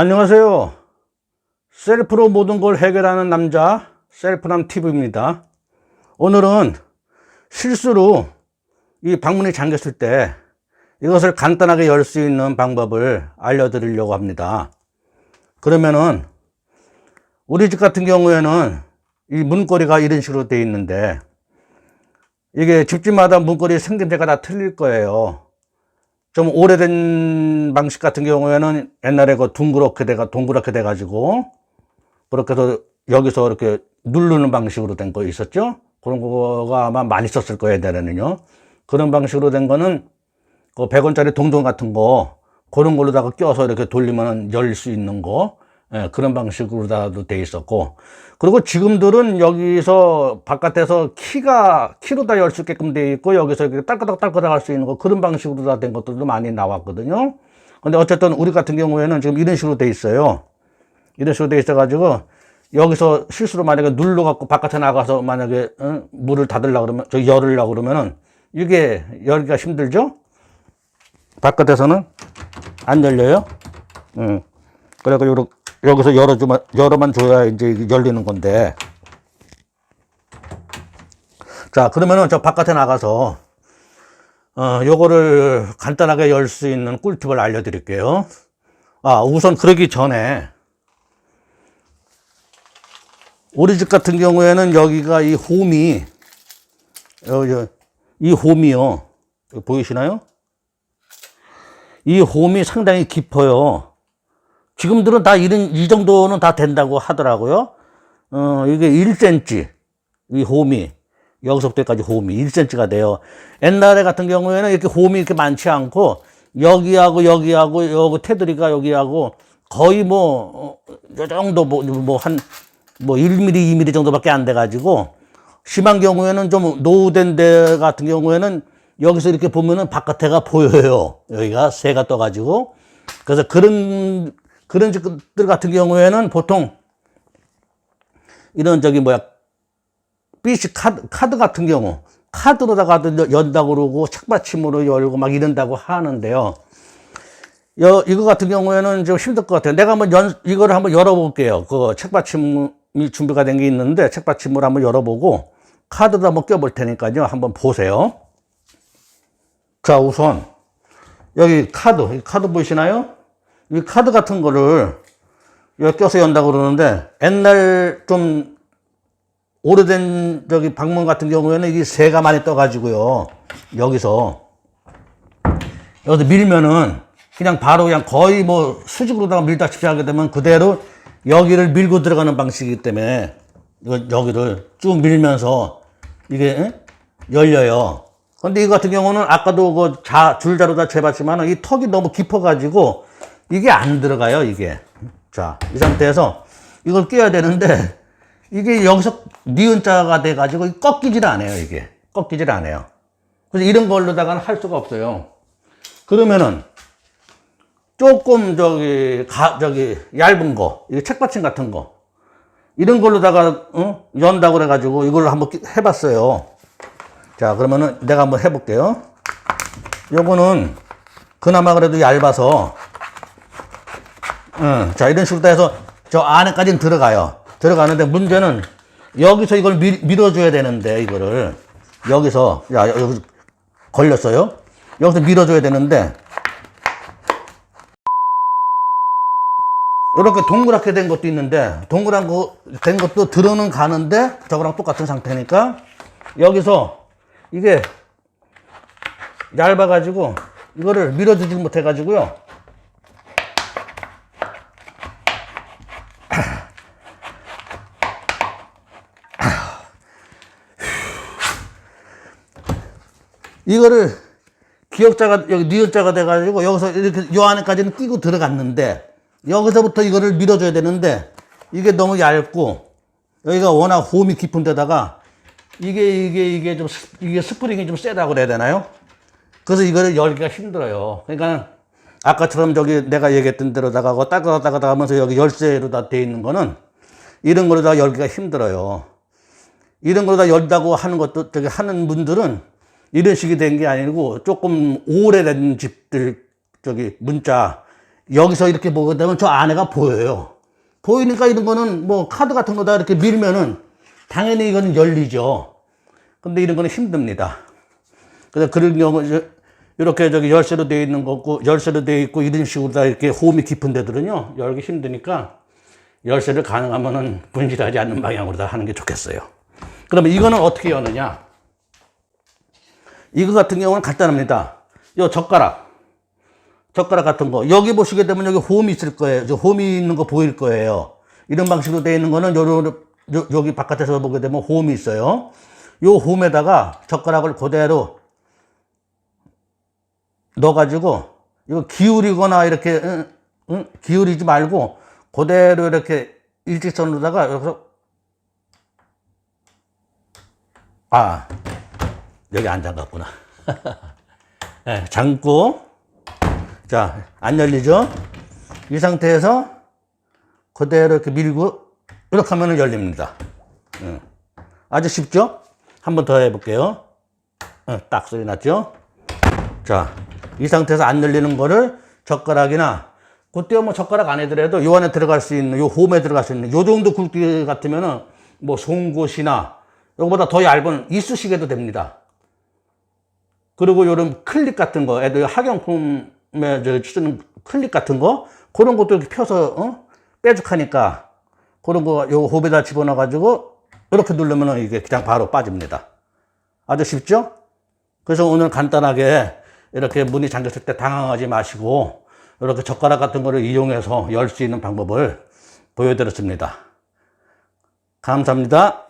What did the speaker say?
안녕하세요. 셀프로 모든 걸 해결하는 남자, 셀프남 TV입니다. 오늘은 실수로 이 방문이 잠겼을 때 이것을 간단하게 열 수 있는 방법을 알려드리려고 합니다. 그러면은 우리 집 같은 경우에는 이 문고리가 이런 식으로 되어 있는데 이게 집집마다 문고리 생김새가 다 틀릴 거예요. 좀 오래된 방식 같은 경우에는 옛날에 그 둥그렇게 돼가 동그랗게 돼 가지고 그렇게 해서 여기서 이렇게 누르는 방식으로 된 거 있었죠? 그런 거가 아마 많이 썼을 거예요, 옛날에는요. 그런 방식으로 된 거는 그 100원짜리 동전 같은 거 그런 걸로다가 껴서 이렇게 돌리면 열수 있는 거 예, 그런 방식으로 다도 돼 있었고 그리고 지금들은 여기서 바깥에서 키가 키로 다 열 수 있게끔 돼 있고 여기서 이렇게 딸까닥 딸까닥 할 수 있는 거 그런 방식으로 다 된 것들도 많이 나왔거든요. 근데 어쨌든 우리 같은 경우에는 지금 이런 식으로 돼 있어요. 이런 식으로 돼 있어 가지고 여기서 실수로 만약에 눌러 갖고 바깥에 나가서 만약에 어? 물을 닫으려 그러면 저 열으려 그러면은 이게 열기가 힘들죠? 바깥에서는 안 열려요. 음. 그래서 요렇 여기서 열어주면 열어만 줘야 이제 열리는 건데. 자 그러면은 저 바깥에 나가서 어 요거를 간단하게 열 수 있는 꿀팁을 알려드릴게요. 아 우선 그러기 전에 우리 집 같은 경우에는 여기가 이 홈이 여, 여, 이 홈이요 보이시나요? 이 홈이 상당히 깊어요. 지금들은 다 이런, 이 정도는 다 된다고 하더라고요. 어, 이게 1cm, 이 홈이, 여기서부터 여기까지 홈이 1cm가 돼요. 옛날에 같은 경우에는 이렇게 홈이 이렇게 많지 않고, 여기하고 여기하고, 여기 테두리가 여기하고, 거의 뭐, 어, 요 정도 뭐, 뭐, 한, 뭐 1mm, 2mm 정도밖에 안 돼가지고, 심한 경우에는 좀 노후된 데 같은 경우에는 여기서 이렇게 보면은 바깥에가 보여요. 여기가 새가 떠가지고. 그래서 그런, 그런 집들 같은 경우에는 보통 이런 저기 뭐야, BC 카드, 카드 같은 경우, 카드로다가 연다고 그러고 책받침으로 열고 막 이런다고 하는데요. 여, 이거 같은 경우에는 좀 힘들 것 같아요. 내가 한번 연, 이거를 한번 열어볼게요. 그 책받침이 준비가 된 게 있는데 책받침을 한번 열어보고 카드도 한번 껴볼 테니까요. 한번 보세요. 자, 우선 여기 카드, 이 카드 보이시나요? 이 카드 같은 거를 껴서 연다고 그러는데 옛날 좀 오래된 저기 방문 같은 경우에는 이게 새가 많이 떠가지고요. 여기서 여기서 밀면은 그냥 바로 그냥 거의 뭐 수직으로다가 밀다시피 하게 되면 그대로 여기를 밀고 들어가는 방식이기 때문에 이거 여기를 쭉 밀면서 이게 응? 열려요. 근데 이거 같은 경우는 아까도 그 자, 줄자로 다 재봤지만 이 턱이 너무 깊어가지고 이게 안 들어가요, 이게. 자, 이 상태에서 이걸 끼워야 되는데 이게 여기서 니은자가 돼가지고 꺾이질 않아요, 이게. 꺾이질 않아요. 그래서 이런 걸로다가는 할 수가 없어요. 그러면은 조금 저기 가 저기 얇은 거, 이게 책받침 같은 거 이런 걸로다가 어? 연다고 그래가지고 이걸로 한번 끼- 해봤어요. 자 그러면은 내가 한번 해볼게요. 요거는 그나마 그래도 얇아서 응, 자 이런 식으로 해서 저 안에까지는 들어가요. 들어가는데 문제는 여기서 이걸 밀, 밀어줘야 되는데 이거를 여기서 야 여기 걸렸어요. 여기서 밀어줘야 되는데 이렇게 동그랗게 된 것도 있는데 동그란 거 된 것도 들어는 가는데 저거랑 똑같은 상태니까 여기서 이게 얇아가지고 이거를 밀어주지 못해가지고요. 이거를 기역자가 여기 니은자가 돼가지고 여기서 이렇게 요 안에까지는 끼고 들어갔는데 여기서부터 이거를 밀어줘야 되는데 이게 너무 얇고 여기가 워낙 홈이 깊은 데다가 이게 이게 이게 좀 스- 이게 스프링이 좀 세다고 그래야 되나요? 그래서 이거를 열기가 힘들어요. 그러니까 아까처럼 저기 내가 얘기했던 대로 다가 그 따가다가 하면서 여기 열쇠로 다 돼 있는 거는 이런 거로 다 열기가 힘들어요. 이런 거다 열다고 하는 것도 저기 하는 분들은 이런 식이 된 게 아니고 조금 오래된 집들 저기 문자 여기서 이렇게 보게 되면 저 안에가 보여요. 보이니까 이런 거는 뭐 카드 같은 거다 이렇게 밀면은 당연히 이거는 열리죠. 근데 이런 거는 힘듭니다. 그래서 그런 경우 이렇게 저기 열쇠로 되어 있는 거고 열쇠로 되어 있고 이런 식으로 다 이렇게 호흡이 깊은 데들은요 열기 힘드니까 열쇠를 가능하면은 분실하지 않는 방향으로 다 하는 게 좋겠어요. 그러면 이거는 어떻게 여느냐? 이거 같은 경우는 간단합니다. 요 젓가락. 젓가락 같은 거. 여기 보시게 되면 여기 홈이 있을 거예요. 저 홈이 있는 거 보일 거예요. 이런 방식으로 되어 있는 거는 요런, 요, 여기 바깥에서 보게 되면 홈이 있어요. 요 홈에다가 젓가락을 그대로 넣어가지고 이거 기울이거나 이렇게 응, 응, 기울이지 말고 그대로 이렇게 일직선으로다가 여기서 아 여기 안 잠갔구나. 네, 잠고 자 안 열리죠? 이 상태에서 그대로 이렇게 밀고 이렇게 하면 열립니다. 응. 아주 쉽죠? 한 번 더 해볼게요. 응, 딱 소리 났죠? 자, 이 상태에서 안 열리는 거를 젓가락이나 그때 뭐 젓가락 안 해더라도 요 안에 들어갈 수 있는 요 홈에 들어갈 수 있는 요 정도 굵기 같으면은 뭐 송곳이나 요거보다 더 얇은 이쑤시개도 됩니다. 그리고 요런 클립 같은 거, 애들 학용품에 저 쓰는 클립 같은 거, 그런 것도 이렇게 펴서, 어? 빼죽하니까, 그런 거, 요 홈에다 집어넣어가지고, 이렇게 누르면 이게 그냥 바로 빠집니다. 아주 쉽죠? 그래서 오늘 간단하게 이렇게 문이 잠겼을 때 당황하지 마시고, 이렇게 젓가락 같은 거를 이용해서 열 수 있는 방법을 보여드렸습니다. 감사합니다.